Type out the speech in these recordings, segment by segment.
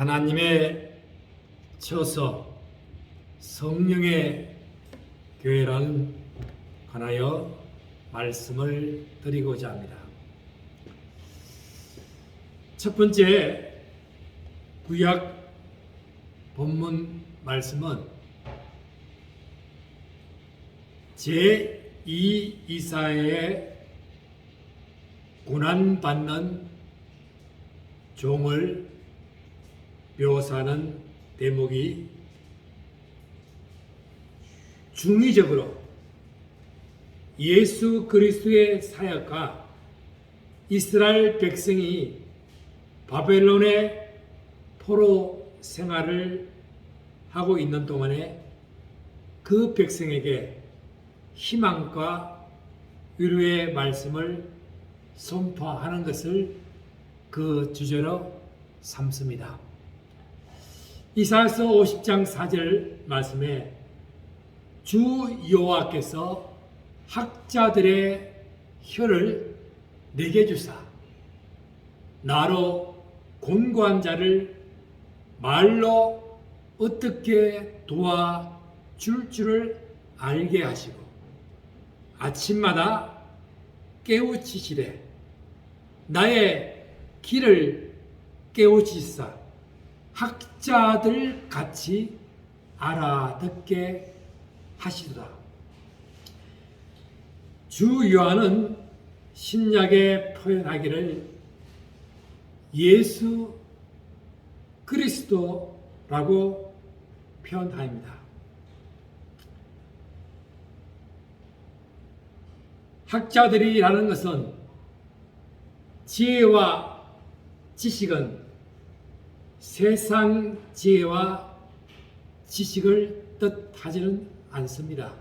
하나님의 처서 성령의 교회라는 관하여 말씀을 드리고자 합니다. 첫 번째 구약 본문 말씀은 제2 이사의 고난받는 종을 묘사하는 대목이 중의적으로 예수 그리스도의 사역과 이스라엘 백성이 바벨론의 포로 생활을 하고 있는 동안에 그 백성에게 희망과 위로의 말씀을 선포하는 것을 그 주제로 삼습니다. 이사야서 50장 4절 말씀에 주 여호와께서 학자들의 혀를 내게 주사 나로 곤고한 자를 말로 어떻게 도와 줄 줄을 알게 하시고 아침마다 깨우치시되 나의 길을 깨우치사 학자들 같이 알아듣게 하시도다. 주 요한은 신약에 표현하기를 예수 그리스도라고 표현합니다. 학자들이라는 것은 지혜와 지식은 세상 지혜와 지식을 뜻하지는 않습니다.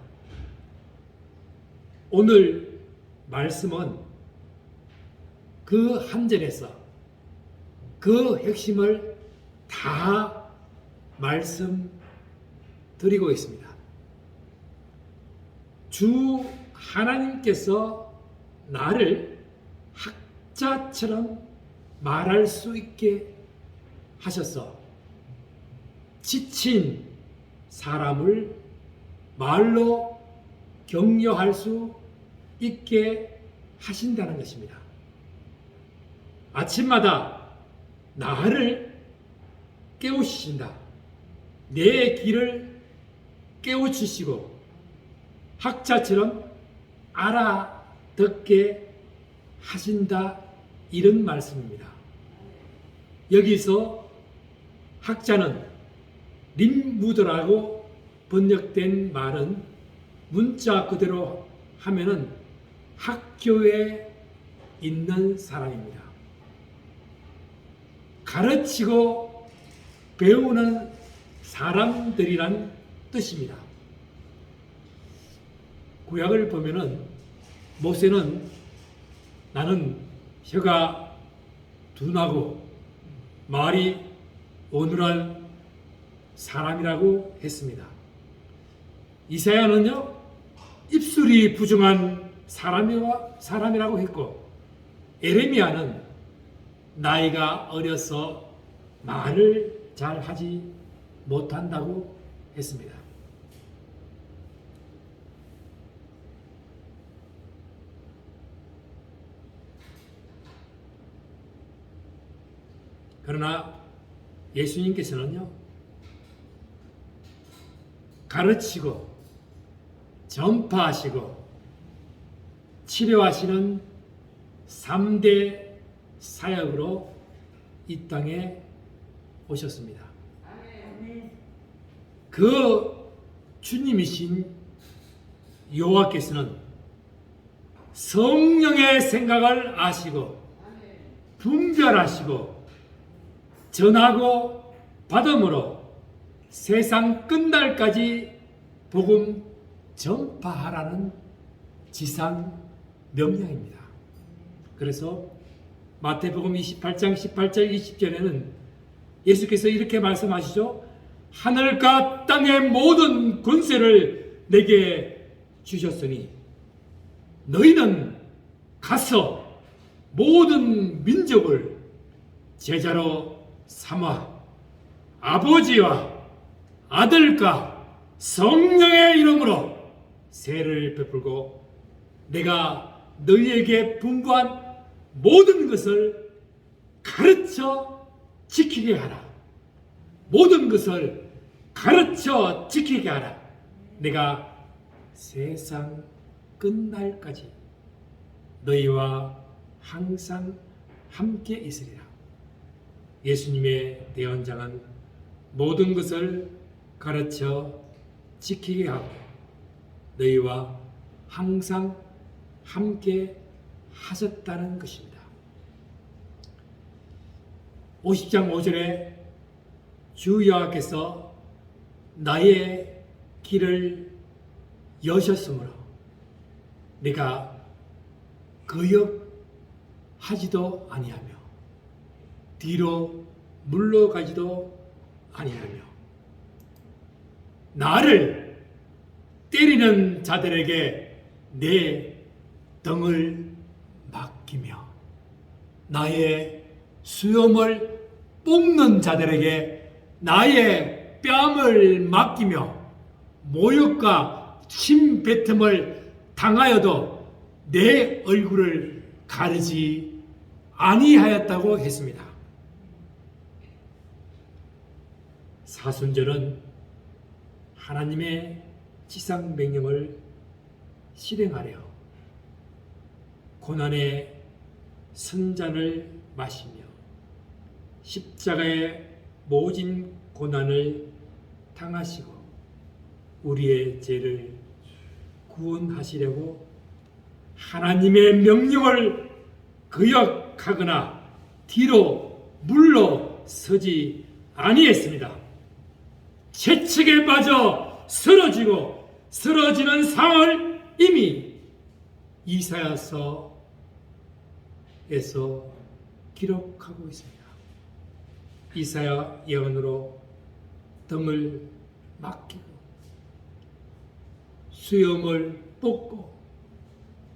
오늘 말씀은 그 한절에서 그 핵심을 다 말씀드리고 있습니다. 주 하나님께서 나를 학자처럼 말할 수 있게 하셔서 지친 사람을 말로 격려할 수 있게 하신다는 것입니다. 아침마다 나를 깨우치신다. 내 길을 깨우치시고 학자처럼 알아듣게 하신다. 이런 말씀입니다. 여기서 학자는 림무드라고 번역된 말은 문자 그대로 하면은 학교에 있는 사람입니다. 가르치고 배우는 사람들이란 뜻입니다. 구약을 보면은 모세는 나는 혀가 둔하고 말이 오늘날 사람이라고 했습니다. 이사야는요 입술이 부정한 사람이라고 했고 에레미야는 나이가 어려서 말을 잘 하지 못한다고 했습니다. 그러나 예수님께서는요, 가르치고, 전파하시고, 치료하시는 3대 사역으로 이 땅에 오셨습니다. 그 주님이신 여호와께서는 성령의 생각을 아시고 분별하시고 전하고 받음으로 세상 끝날까지 복음 전파하라는 지상 명령입니다. 그래서 마태복음 28장 18절 20절에는 예수께서 이렇게 말씀하시죠. 하늘과 땅의 모든 권세를 내게 주셨으니 너희는 가서 모든 민족을 제자로 삼아 아버지와 아들과 성령의 이름으로 세를 베풀고 내가 너희에게 분부한 모든 것을 가르쳐 지키게 하라. 모든 것을 가르쳐 지키게 하라. 내가 세상 끝날까지 너희와 항상 함께 있으리라. 예수님의 대언장은 모든 것을 가르쳐 지키게 하고 너희와 항상 함께 하셨다는 것입니다. 50장 5절에 주 여호와께서 나의 길을 여셨으므로 내가 거역하지도 아니하며 뒤로 물러가지도 아니하며 나를 때리는 자들에게 내 등을 맡기며 나의 수염을 뽑는 자들에게 나의 뺨을 맡기며 모욕과 침뱉음을 당하여도 내 얼굴을 가르지 아니하였다고 했습니다. 사순절은 하나님의 지상 명령을 실행하려 고난의 선잔을 마시며 십자가의 모진 고난을 당하시고 우리의 죄를 구원하시려고 하나님의 명령을 거역하거나 뒤로 물러 서지 아니했습니다. 채찍에 빠져 쓰러지고 쓰러지는 상을 이미 이사야서에서 기록하고 있습니다. 이사야 예언으로 등을 맡기고 수염을 뽑고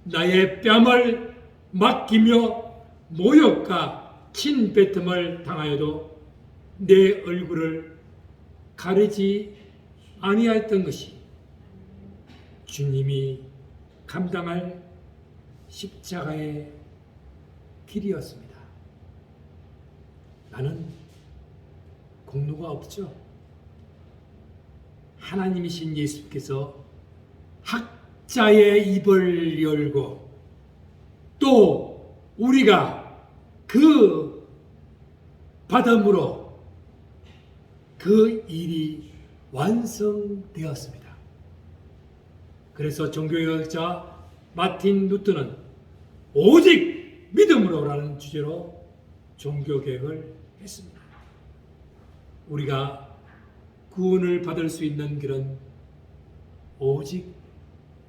나의 뺨을 맡기며 모욕과 친뱉음을 당하여도 내 얼굴을 가리지 아니하였던 것이 주님이 감당할 십자가의 길이었습니다. 나는 공로가 없죠. 하나님이신 예수께서 학자의 입을 열고 또 우리가 그 받음으로 그 일이 완성되었습니다. 그래서 종교学자 마틴 루트는 오직 믿음으로라는 주제로 종교개혁을 했습니다. 우리가 구원을 받을 수 있는 길은 오직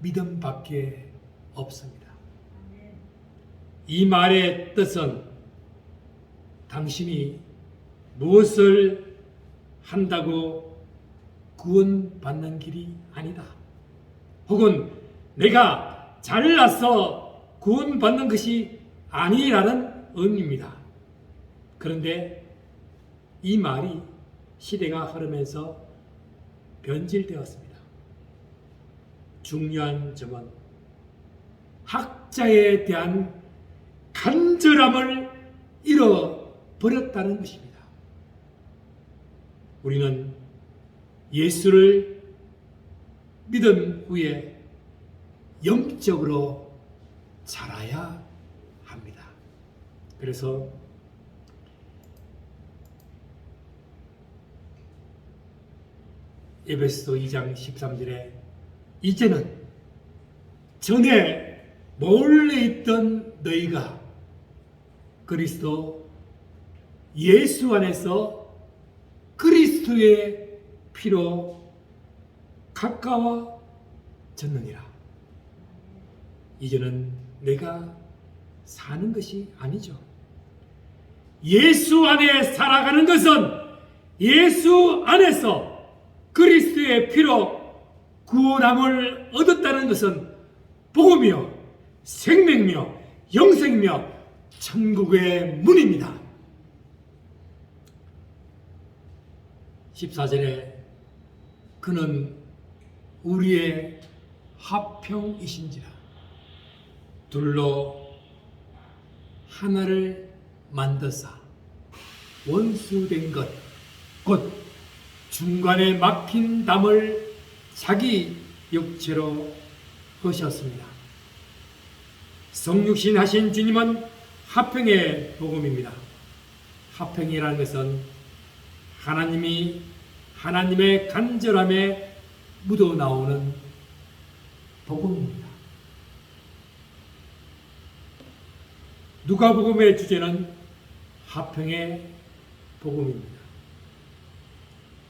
믿음밖에 없습니다. 이 말의 뜻은 당신이 무엇을 한다고 구원받는 길이 아니다. 혹은 내가 잘나서 구원받는 것이 아니라는 의미입니다. 그런데 이 말이 시대가 흐르면서 변질되었습니다. 중요한 점은 학자에 대한 간절함을 잃어버렸다는 것입니다. 우리는 예수를 믿은 후에 영적으로 자라야 합니다. 그래서 에베소서 2장 13절에 이제는 전에 몰래 있던 너희가 그리스도 예수 안에서 그리스도의 피로 가까워졌느니라. 이제는 내가 사는 것이 아니죠. 예수 안에 살아가는 것은 예수 안에서 그리스도의 피로 구원함을 얻었다는 것은 복음이요, 생명이요, 영생이며 천국의 문입니다. 14절에 그는 우리의 화평이신지라 둘로 하나를 만드사 원수된 것 곧 중간에 막힌 담을 자기 육체로 하셨습니다. 성육신 하신 주님은 화평의 복음입니다. 화평이라는 것은 하나님이 하나님의 간절함에 묻어 나오는 복음입니다. 누가복음의 주제는 화평의 복음입니다.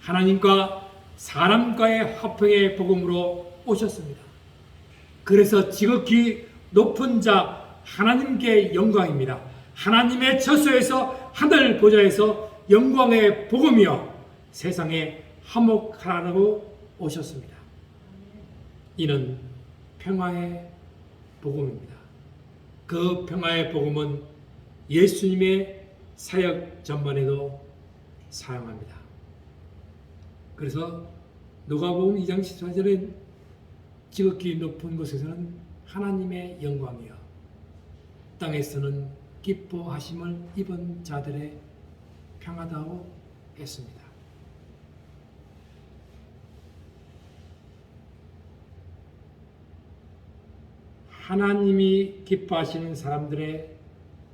하나님과 사람과의 화평의 복음으로 오셨습니다. 그래서 지극히 높은 자 하나님께 영광입니다. 하나님의 처소에서 하늘 보좌에서 영광의 복음이여 세상에 화목하라고 오셨습니다. 이는 평화의 복음입니다. 그 평화의 복음은 예수님의 사역 전반에도 사용합니다. 그래서 누가복음 2장 14절에 지극히 높은 곳에서는 하나님의 영광이여 땅에서는 기뻐하심을 입은 자들의 평화다고 했습니다. 하나님이 기뻐하시는 사람들의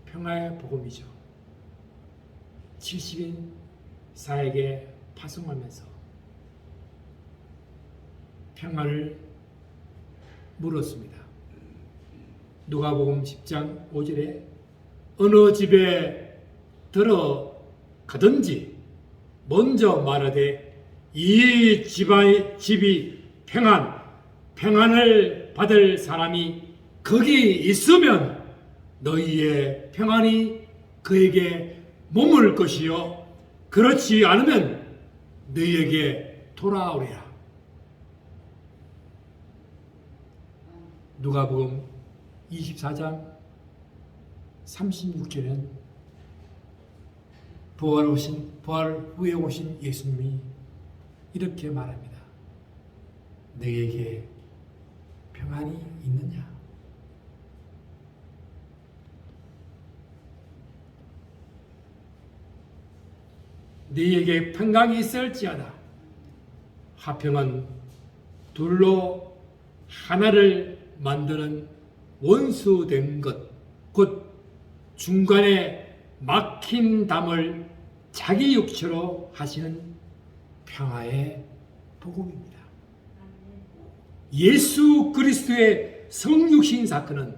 평화의 복음이죠. 70인 사에게 파송하면서 평화를 물었습니다. 누가복음 10장 5절에 어느 집에 들어 가든지 먼저 말하되 이 집의 집이 평안 평안을 받을 사람이 거기 있으면 너희의 평안이 그에게 머물 것이요 그렇지 않으면 너희에게 돌아오리라. 누가복음 24장 36절은 부활 오신 부활 후에 오신 예수님이 이렇게 말합니다. 너에게 평안이 있느냐? 너에게 평강이 있을지어다. 화평은 둘로 하나를 만드는 원수된 것, 곧 중간에 막힌 담을 자기 육체로 하시는 평화의 복음입니다. 예수 그리스도의 성육신 사건은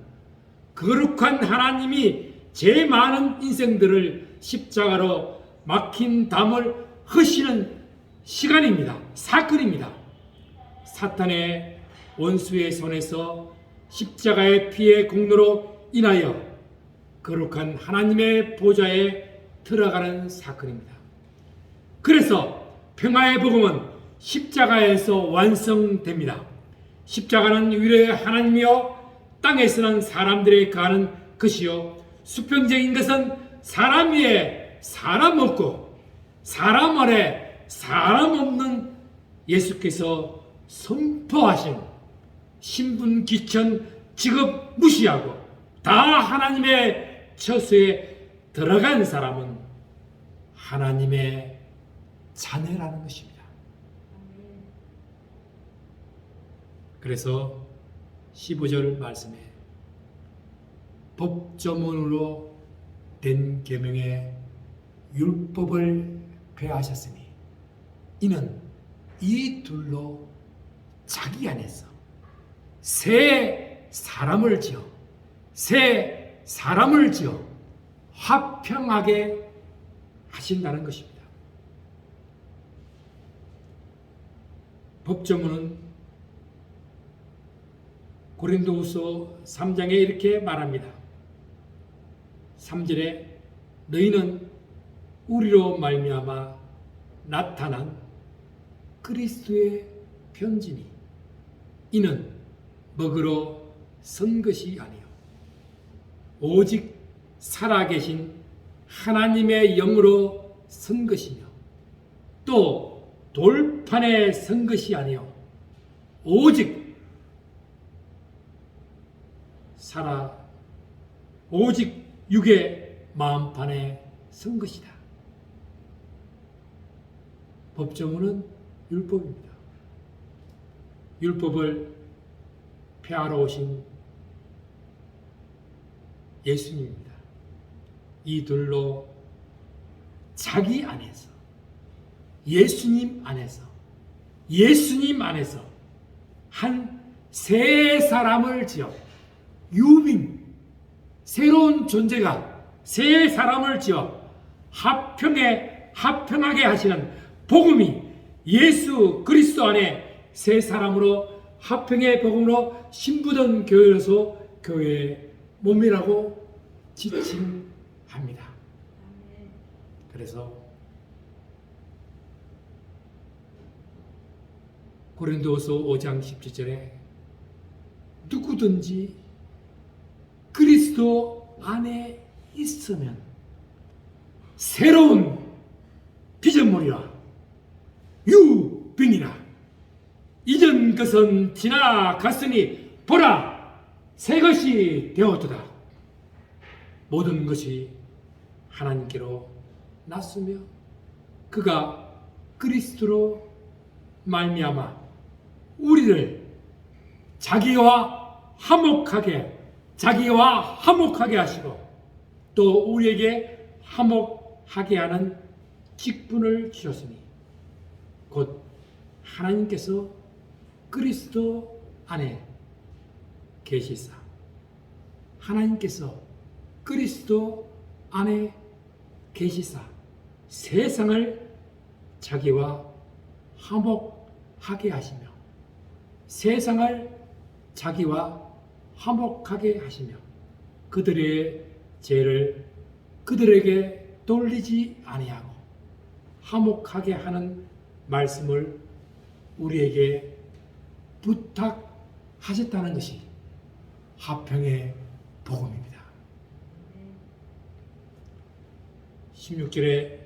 거룩한 하나님이 제 많은 인생들을 십자가로 막힌 담을 허시는 시간입니다. 사건입니다. 사탄의 원수의 손에서 십자가의 피의 공로로 인하여 거룩한 하나님의 보좌에 들어가는 사건입니다. 그래서 평화의 복음은 십자가에서 완성됩니다. 십자가는 위로의 하나님이요 땅에서는 사람들의 가는 것이요 수평적인 것은 사람 위에 사람 없고 사람 아래 사람 없는 예수께서 선포하신 신분 기천 직업 무시하고 다 하나님의 처소에 들어간 사람은 하나님의 자녀라는 것입니다. 그래서 15절 말씀에 법조문으로 된 계명에 율법을 배하셨으니 이는 이 둘로 자기 안에서 새 사람을 지어 새 사람을 지어 화평하게 하신다는 것입니다. 법조문은 고린도후서 3장에 이렇게 말합니다. 3절에 너희는 우리로 말미암아 나타난 그리스도의 편지니 이는 먹으러 선 것이 아니요 오직 살아계신 하나님의 영으로 선 것이며 또 돌판에 선 것이 아니요 오직 살아 오직 육의 마음판에 선 것이다. 법정은 율법입니다. 율법을 폐하러 오신 예수님입니다. 이 둘로 자기 안에서 예수님 안에서 예수님 안에서 한새 사람을 지어 유빙 새로운 존재가 새 사람을 지어 합평에 합평하게 하시는 복음이 예수 그리스도 안에 새 사람으로 합평의 복음으로 신부던 교회로서 교회의 몸이라고 지칭 합니다. 그래서 고린도서 5장 17절에 누구든지 그리스도 안에 있으면 새로운 피조물이라. 유빙이라. 이전 것은 지나갔으니 보라 새 것이 되었도다. 모든 것이 하나님께로 났으며 그가 그리스도로 말미암아 우리를 자기와 화목하게 자기와 화목하게 하시고 또 우리에게 화목하게 하는 직분을 주셨으니 곧 하나님께서 그리스도 안에 계시사 하나님께서 그리스도 안에 계시사 세상을 자기와 화목하게 하시며 세상을 자기와 화목하게 하시며 그들의 죄를 그들에게 돌리지 아니하고 화목하게 하는 말씀을 우리에게 부탁하셨다는 것이 화평의 복음입니다. 16절에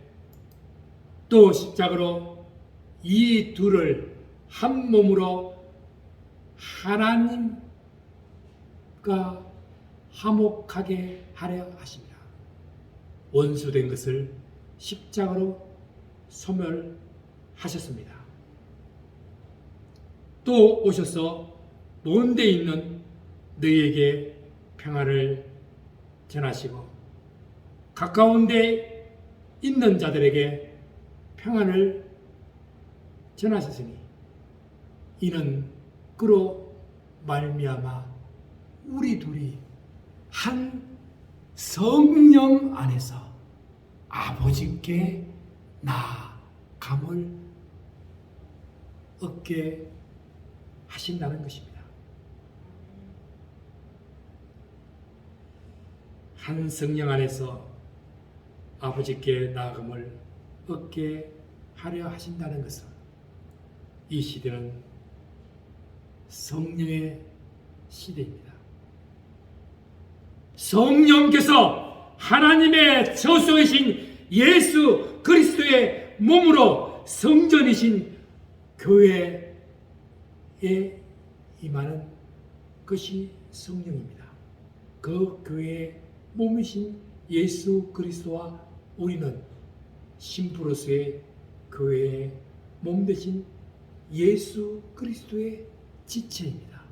또 십자가로 이 둘을 한 몸으로 하나님과 화목하게 하려 하십니다. 원수된 것을 십자가로 소멸하셨습니다. 또 오셔서 먼데 있는 너희에게 평화를 전하시고 가까운 데 있는 자들에게 평안을 전하셨으니 이는 그로 말미암아 우리 둘이 한 성령 안에서 아버지께 나감을 얻게 하신다는 것입니다. 한 성령 안에서 아버지께 나감을 얻게 하려 하신다는 것은 이 시대는 성령의 시대입니다. 성령께서 하나님의 저소이신 예수 그리스도의 몸으로 성전이신 교회에 임하는 것이 성령입니다. 그 교회의 몸이신 예수 그리스도와 우리는 심부로서의 교회의 몸 대신 예수 그리스도의 지체입니다.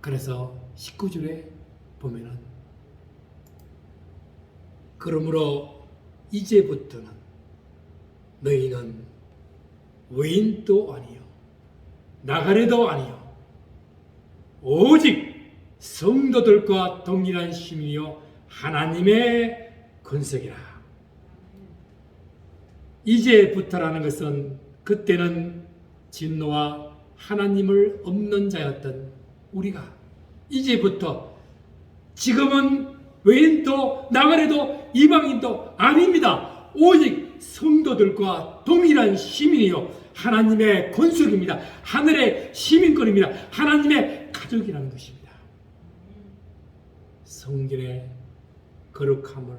그래서 19절에 보면은 그러므로 이제부터는 너희는 외인도 아니요 나가래도 아니요 오직 성도들과 동일한 심이요 하나님의 권석이라. 이제부터라는 것은 그때는 진노와 하나님을 없는 자였던 우리가 이제부터 지금은 외인도 나가래도 이방인도 아닙니다. 오직 성도들과 동일한 시민이요 하나님의 권속입니다. 하늘의 시민권입니다. 하나님의 가족이라는 것입니다. 성전의 거룩함을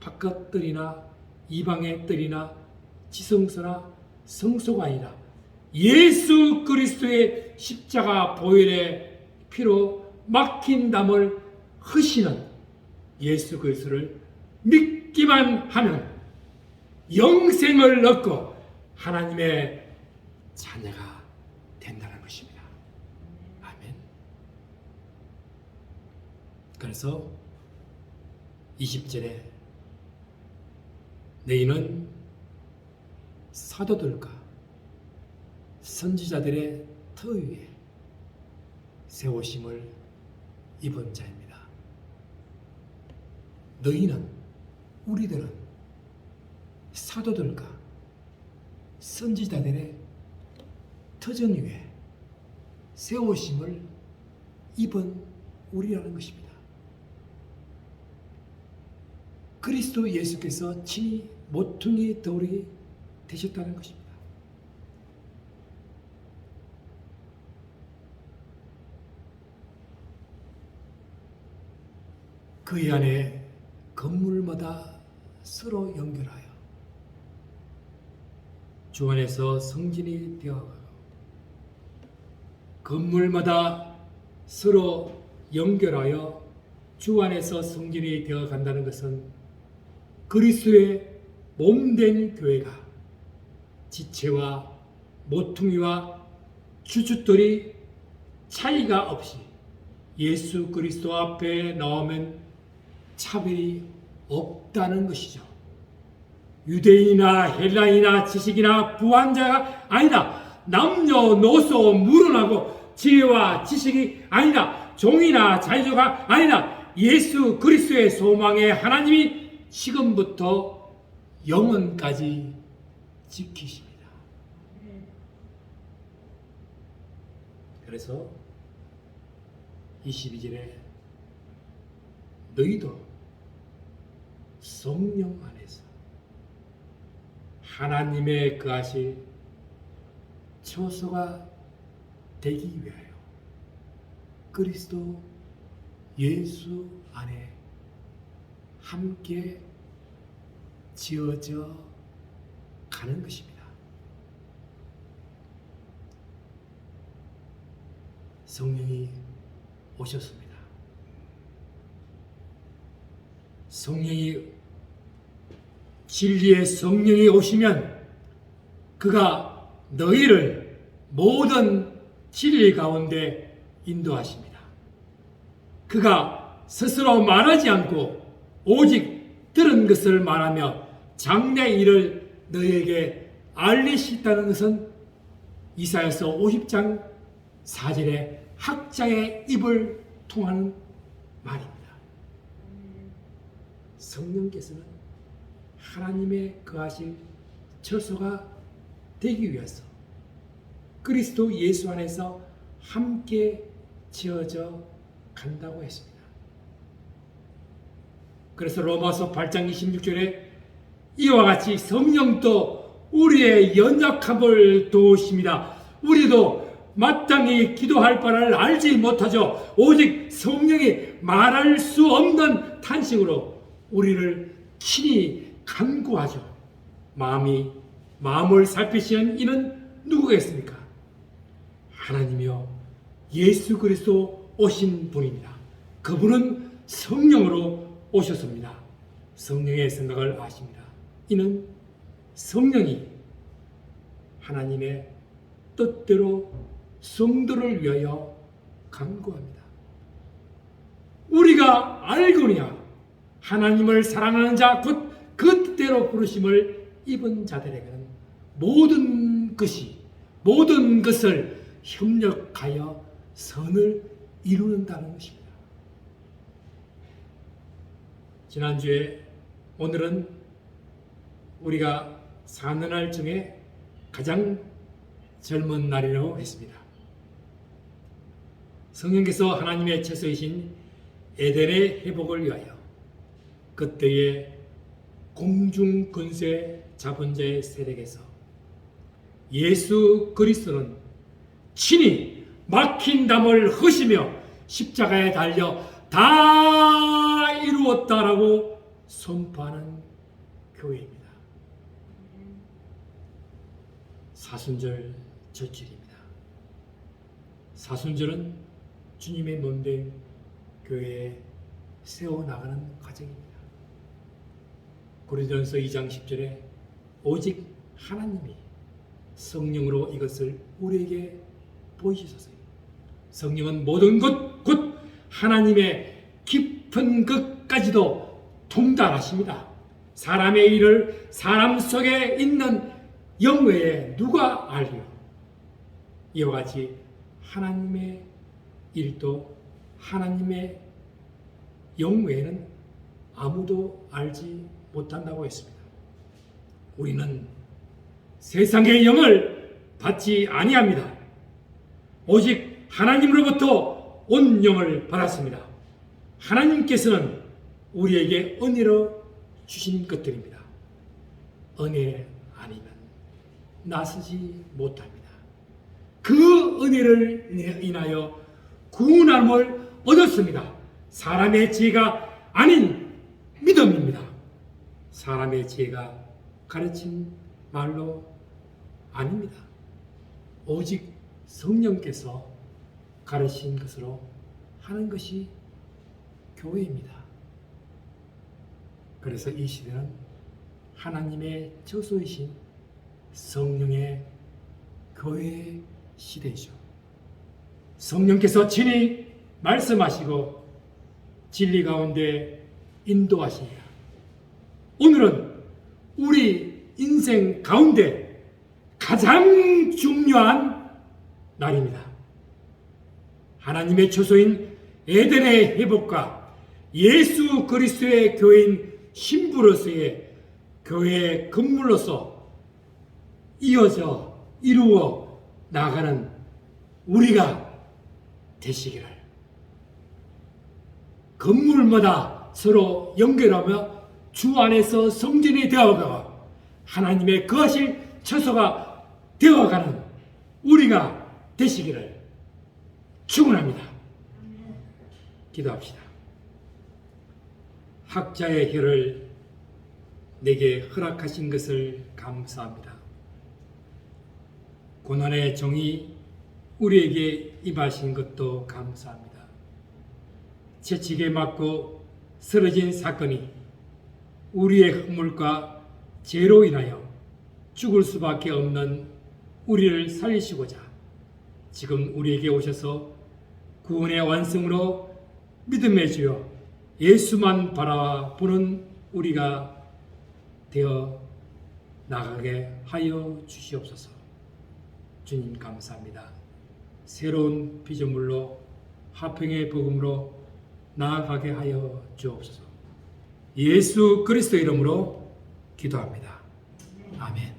바깥 들이나 이방의 뜰이나 지성소나 성소가 아니라 예수 그리스도의 십자가 보혈의 피로 막힌 담을 흐시는 예수 그리스도를 믿기만 하면 영생을 얻고 하나님의 자녀가 된다는 것입니다. 아멘. 그래서 20절에 너희는 사도들과 선지자들의 터 위에 세우심을 입은 자입니다. 너희는 우리들은 사도들과 선지자들의 터전 위에 세우심을 입은 우리라는 것입니다. 그리스도 예수께서 친히 모퉁이 돌이 되셨다는 것입니다. 그 안에 건물마다 서로 연결하여 주 안에서 성진이 되어가고 건물마다 서로 연결하여 주 안에서 성진이 되어 간다는 것은 그리스도의 몸된 교회가 지체와 모퉁이와 주춧돌이 차이가 없이 예수 그리스도 앞에 나오면 차별이 없다는 것이죠. 유대인이나 헬라인이나 지식이나 부한자가 아니다. 남녀노소 물어나고 지혜와 지식이 아니다. 종이나 자유가 아니다. 예수 그리스도의 소망의 하나님이 지금부터 영원까지 지키십니다. 그래서 22절에 너희도 성령 안에서 하나님의 그 하실 처소가 되기 위하여 그리스도 예수 안에 함께 지어져 가는 것입니다. 성령이 오셨습니다. 성령이 진리의 성령이 오시면 그가 너희를 모든 진리 가운데 인도하십니다. 그가 스스로 말하지 않고 오직 들은 것을 말하며 장래 일을 너희에게 알리시다는 것은 이사야서 50장 4절에 학자의 입을 통하는 말입니다. 성령께서는 하나님의 거하실 처소가 되기 위해서 그리스도 예수 안에서 함께 지어져 간다고 했습니다. 그래서 로마서 8장 26절에 이와 같이 성령도 우리의 연약함을 도우십니다. 우리도 마땅히 기도할 바를 알지 못하죠. 오직 성령이 말할 수 없는 탄식으로 우리를 친히 간구하죠. 마음이 마음을 살피시는 이는 누구겠습니까? 하나님이요 예수 그리스도 오신 분입니다. 그분은 성령으로 오셨습니다. 성령의 생각을 아십니다. 이는 성령이 하나님의 뜻대로 성도를 위하여 간구합니다. 우리가 알거니와 하나님을 사랑하는 자, 곧그 뜻대로 부르심을 입은 자들에게는 모든 것이, 모든 것을 협력하여 선을 이루는다는 것입니다. 지난주에 오늘은 우리가 사는 날 중에 가장 젊은 날이라고 했습니다. 성령께서 하나님의 채소이신 에덴의 회복을 위하여 그때의 공중 근세 자본자의 세력에서 예수 그리스도는 친히 막힌 담을 허시며 십자가에 달려 다 이루었다라고 선포하는 교회입니다. 사순절 절절입니다. 사순절은 주님의 몸된 교회에 세워나가는 과정입니다. 고린도전서 2장 10절에 오직 하나님이 성령으로 이것을 우리에게 보이시소서. 성령은 모든 것, 곧 하나님의 깊은 것 까지도 통달하십니다. 사람의 일을 사람 속에 있는 영외에 누가 알리요? 이와 같이 하나님의 일도 하나님의 영외에는 아무도 알지 못한다고 했습니다. 우리는 세상의 영을 받지 아니합니다. 오직 하나님으로부터 온 영을 받았습니다. 하나님께서는 우리에게 은혜로 주신 것들입니다. 은혜 아니면 나서지 못합니다. 그 은혜를 인하여 구원함을 얻었습니다. 사람의 지혜가 아닌 믿음입니다. 사람의 지혜가 가르친 말로 아닙니다. 오직 성령께서 가르친 것으로 하는 것이 교회입니다. 그래서 이 시대는 하나님의 저소이신 성령의 교회의 시대죠. 성령께서 친히 말씀하시고 진리 가운데 인도하십니다. 오늘은 우리 인생 가운데 가장 중요한 날입니다. 하나님의 처소인 에덴의 회복과 예수 그리스도의 교인 신부로서의 교회의 건물로서 이어져 이루어 나가는 우리가 되시기를 건물마다 서로 연결하며 주 안에서 성전이 되어가고 하나님의 거하실 처소가 되어가는 우리가 되시기를 축원합니다. 기도합시다. 학자의 혀를 내게 허락하신 것을 감사합니다. 고난의 정이 우리에게 임하신 것도 감사합니다. 채찍에 맞고 쓰러진 사건이 우리의 허물과 죄로 인하여 죽을 수밖에 없는 우리를 살리시고자 지금 우리에게 오셔서 구원의 완성으로 믿음의 주여 예수만 바라보는 우리가 되어 나가게 하여 주시옵소서. 주님 감사합니다. 새로운 피조물로 화평의 복음으로 나아가게 하여 주옵소서. 예수 그리스도 이름으로 기도합니다. 아멘.